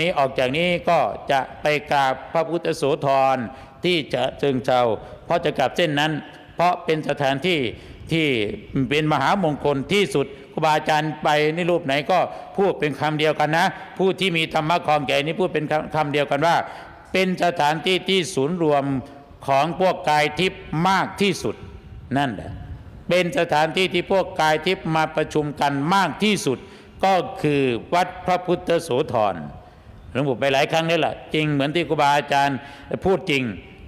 นี้ออกจากนี้ก็จะไปกราบพระพุทธโสธรที่จะเชิงเซาเพราะจะกลับเส้นนั้น เพราะเป็นสถานที่ที่เป็นมหามงคลที่สุดครูบาอาจารย์ไปในรูปไหนก็พูดเป็นคำเดียวกันนะ ผู้ที่มีธรรมะคลองใหญ่นี่พูดเป็นคำคำเดียวกันว่า เป็นสถานที่ที่ศูนย์รวมของพวกกายทิพย์มากที่สุดนั่นแหละเป็นสถานที่ที่พวกกายทิพย์มาประชุมกันมากที่สุด ก็คือวัดพระพุทธโสธร หลวงปู่ไปหลายครั้งนี่แหละจริงเหมือนที่ครูบาอาจารย์พูดจริง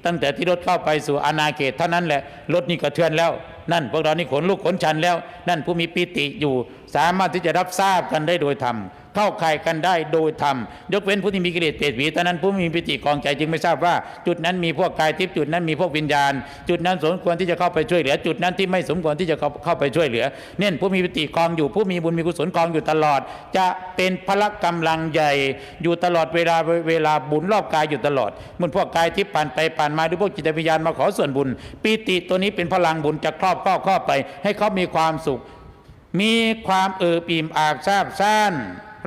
ตั้งแต่ที่รถเข้าไปสู่อาณาเขตเท่านั้นแหละรถนี่กระเทือนแล้ว นั่นพวกเรานี่ขนลุกขนชันแล้ว นั่นผู้มีปิติอยู่สามารถที่จะรับทราบกันได้โดยธรรมเข้าข่ายกันได้โดยธรรมยกเว้นผู้ที่มีกิเลสเปรตหวีเท่านั้นผู้มีปิติกองใจจึงไม่ทราบว่า จุดนั้นมีพวกกายทิพย์จุดนั้นมีพวกวิญญาณ จุดนั้นสมควรที่จะเข้าไปช่วยเหลือ จุดนั้นที่ไม่สมควรที่จะเข้าเข้าไปช่วยเหลือ เน้นผู้มีปิติกองอยู่ผู้มีบุญมีกุศลกองอยู่ตลอด จะเป็นพละกำลังใหญ่ อยู่ตลอดเวลาเวลาบุญรอบกายอยู่ตลอดเหมันพวกกายทิพย์ผ่านไปผ่านมาหรือพวกจิตวิญญาณมาขอส่วนบุญปิติตัวนี้เป็นพลังบุญจะครอบครอบครอบไป ให้เขามีความสุข มีความเอิบอิ่มอาบซาบซ่าน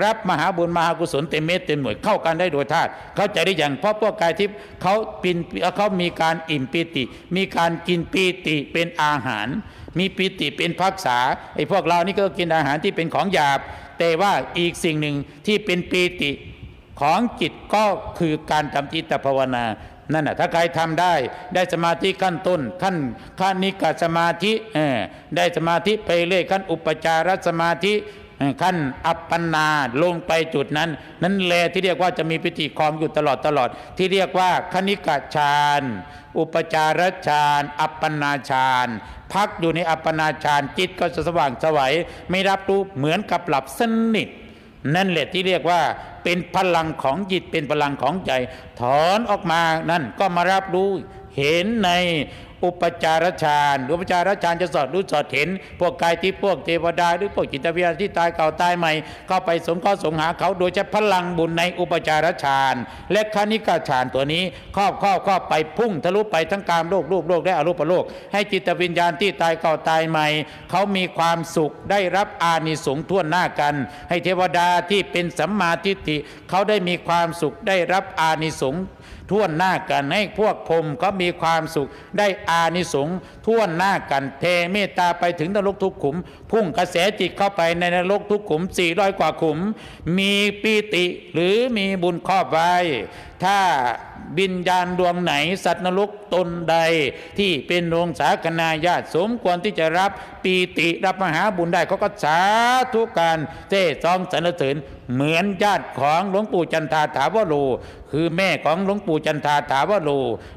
รับมหาบุญมหากุศลเต็มเม็ดเต็มหน่วยเข้ากันได้โดยธาตุเขาใจได้อย่างเพราะพวกกายทิพย์เขาปินเขามีการอิ่มปีติ มีการกินปีติเป็นอาหาร มีปีติเป็นพักษาไอ้พวกเรานี่ก็กินอาหารที่เป็นของหยาบ แต่ว่าอีกสิ่งหนึ่งที่เป็นปีติของจิตก็คือการทำจิตภาวนา นั่นน่ะถ้าใครทำได้ ได้สมาธิขั้นต้นขั้นขั้นนิกาสมาธิได้สมาธิไปเรื่อยขั้นอุปจารสมาธิขั้นอัปปนาลงไปจุดนั้น นั้นแลที่เรียกว่าจะมีปิติคลองอยู่ตลอดตลอด ที่เรียกว่าคณิกาฌานอุปจารฌานอัปปนาฌานพักอยู่ในอัปปนาฌานจิตก็จะสว่างไสวัยไม่รับรู้เหมือนกับหลับสนิท นั่นแหละที่เรียกว่า เป็นพลังของจิตเป็นพลังของใจ ถอนออกมานั่นก็มารับรู้เห็นใน อุปจารฌานอุปจารฌานจะสอดรู้สอดเห็น พวกกายที่พวกเทวดา หรือพวกจิตวิญญาณที่ตายเก่าตายใหม่ เข้าไปสงเคราะห์สงหาเขาโดยใช้พลังบุญในอุปจารฌานและคณิกาฌานตัวนี้ครอบครอบครอบไปพุ่งทะลุไปทั้งกามโลกรูปโลกและอรูปโลก ให้จิตวิญญาณที่ตายเก่าตายใหม่ เขามีความสุขได้รับอานิสงส์ทั่วหน้ากัน ให้เทวดาที่เป็นสัมมาทิฏฐิเขาได้มีความสุขได้รับอานิสงส์ท่วหน้ากันให้พวกพรหมก็มีความสุขได้อานิสงส์ท่วนหน้ากันเทเมตตาไปถึงนรกทุกขุม พุ่งกระแสจิตเข้าไปในนรกทุกขุม400กว่าขุม มีปีติหรือมีบุญครอบไว้ ถ้าวิญญาณดวงไหน สัตว์นรกตนใด ที่เป็นดวงสาคนาญาติสมควรที่จะรับปีติรับมหาบุญได้เขาก็สาธุการเจ้ซองสรรเสริญเหมือนญาติของหลวงปู่จันทาถาวโรคือแม่ของหลวงปู่จันทาถาวโร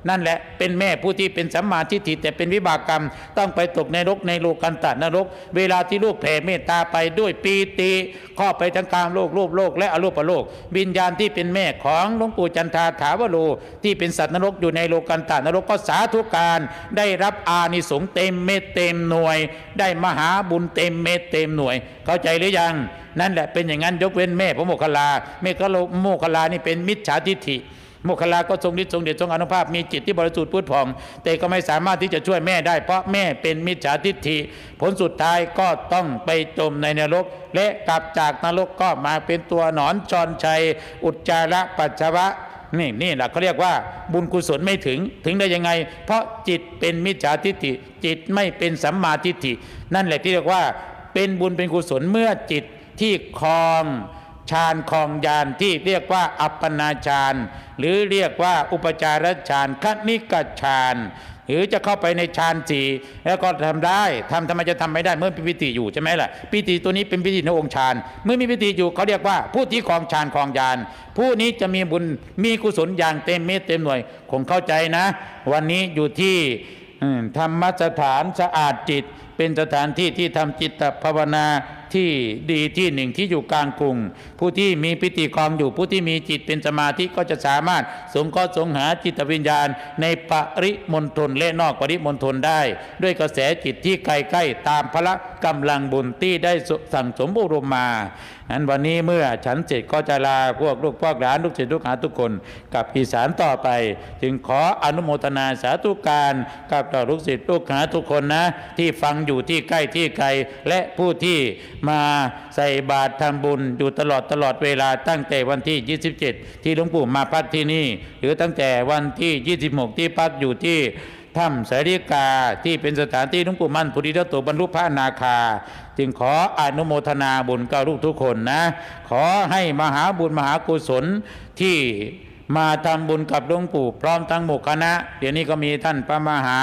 นั่นแหละเป็นแม่ผู้ที่เป็นสัมมาทิฏฐิแต่เป็นวิบากกรรม ต้องไปตกในรกในโลกันตานรก เวลาที่ลูกแผ่เมตตาไปด้วยปีติข้อไปทั้งกลางโลกรูปโลกและอรูปโลกวิญญาณที่เป็นแม่ของหลวงปู่จันทาถาวโรที่เป็นสัตว์นรกอยู่ในโลกันตานรกก็สาธุการ ได้รับอานิสงส์เต็มเม็ดเต็มหน่วย ได้มหาบุญเต็มเม็ดเต็มหน่วย เข้าใจหรือยัง นั่นแหละเป็นอย่างนั้นยกเว้นแม่พระโมคคัลลาแม่ก็โมคคัลลานี่เป็นมิจฉาทิฏฐิโมคคัลลาก็ทรงฤทธิ์ทรงเดชทรงอนุภาพมีจิตที่บริสุทธิ์พุทธผ่อง แต่ก็ไม่สามารถที่จะช่วยแม่ได้ เพราะแม่เป็นมิจฉาทิฏฐิ ผลสุดท้ายก็ต้องไปจมในนรก และกลับจากนรกก็มาเป็นตัวหนอนจรชัย อุจจาระปัสสาวะ นี่นี่แหละเขาเรียกว่าบุญกุศลไม่ถึงถึงได้ยังไง เพราะจิตเป็นมิจฉาทิฏฐิ จิตไม่เป็นสัมมาทิฏฐิ นั่นแหละที่เรียกว่าเป็นบุญเป็นกุศลเมื่อจิตที่คลอง ฌานคลองญาณที่เรียกว่าอัปปนาฌานหรือเรียกว่าอุปจารฌานคณิกฌานหรือจะเข้าไปในฌานสี่แล้วก็ทำได้ทำทำไมจะทำไม่ได้เมื่อมีปิติอยู่ใช่ไหมล่ะปิติตัวนี้เป็นปิติในองค์ฌานเมื่อมีปิติอยู่เขาเรียกว่าผู้ที่คลองฌานคลองญาณผู้นี้จะมีบุญมีกุศลอย่างเต็มเม็ดเต็มหน่วยคงเข้าใจนะ วันนี้อยู่ที่ธรรมสถานสะอาดจิต เป็นสถานที่ที่ทำจิตภาวนา ที่ดีที่หนึ่งที่อยู่กลางกรุง ผู้ที่มีปิติความอยู่ผู้ที่มีจิตเป็นสมาธิก็จะสามารถสงเคราะห์สงหาจิตวิญญาณ ในปริมณฑลและนอกปริมณฑลได้ ด้วยกระแสจิตที่ใกล้ๆตามพระ กำลังบุญที่ได้สั่งสมบุรมมาอันวันนี้เมื่อฉันเสร็จก็จะลาพวกลูกพวกหลานลูกศิษย์ลูกหาทุกคนกับอีสานต่อไป จึงขออนุโมทนาสาธุการกับต่อลูกศิษย์ลูกหาทุกคนนะ ที่ฟังอยู่ที่ใกล้ที่ไกลและผู้ที่มาใส่บาตรทำบุญอยู่ตลอดตลอดเวลาตั้งแต่วันที่ 27 ที่หลวงปู่มาพักที่นี่ หรือตั้งแต่วันที่ 26 ที่พักอยู่ที่ ถ้ำสาริกาที่เป็นสถานที่หลวงปู่มั่นพุทธิทัตโตบรรลุพระนาคา จึงขออนุโมทนาบุญกับลูกทุกคนนะ ขอให้มหาบุญมหากุศลที่ มาทำบุญกับหลวงปู่พร้อมทั้งหมู่คณะ เดี๋ยวนี้ก็มีท่านพระมหา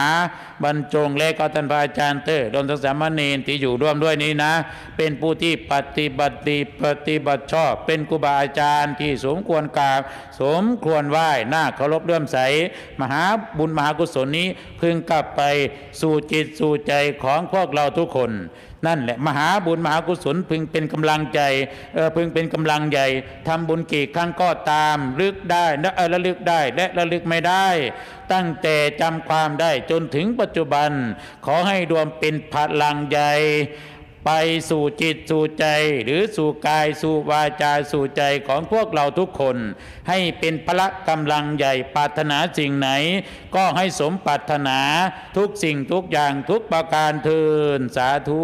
บรรจงและก็ท่านพระอาจารย์เตอร์รวมทั้งสามเณรที่อยู่ร่วมด้วยนี้นะ เป็นผู้ที่ปฏิบัติดีปฏิบัติชอบ เป็นครูบาอาจารย์ที่สมควรกราบสมควรไหว้หน้าเคารพเลื่อมใส มหาบุญมหากุศลนี้พึงกลับไปสู่จิตสู่ใจของพวกเราทุกคนนั่นแหละมหาบุญมหากุศลพึงเป็นกำลังใจเออพึงเป็นกำลังใหญ่ทำบุญกี่ครั้งก็ตามลึกได้ระลึกได้และระลึกไม่ได้ ตั้งแต่จำความได้จนถึงปัจจุบัน ขอให้รวมเป็นพลังใหญ่ไปสู่จิตสู่ใจ หรือสู่กายสู่วาจาสู่ใจของพวกเราทุกคน ให้เป็นพละกำลังใหญ่ปรารถนาสิ่งไหน ก็ให้สมปรารถนาทุกสิ่งทุกอย่างทุกประการเทินสาธุ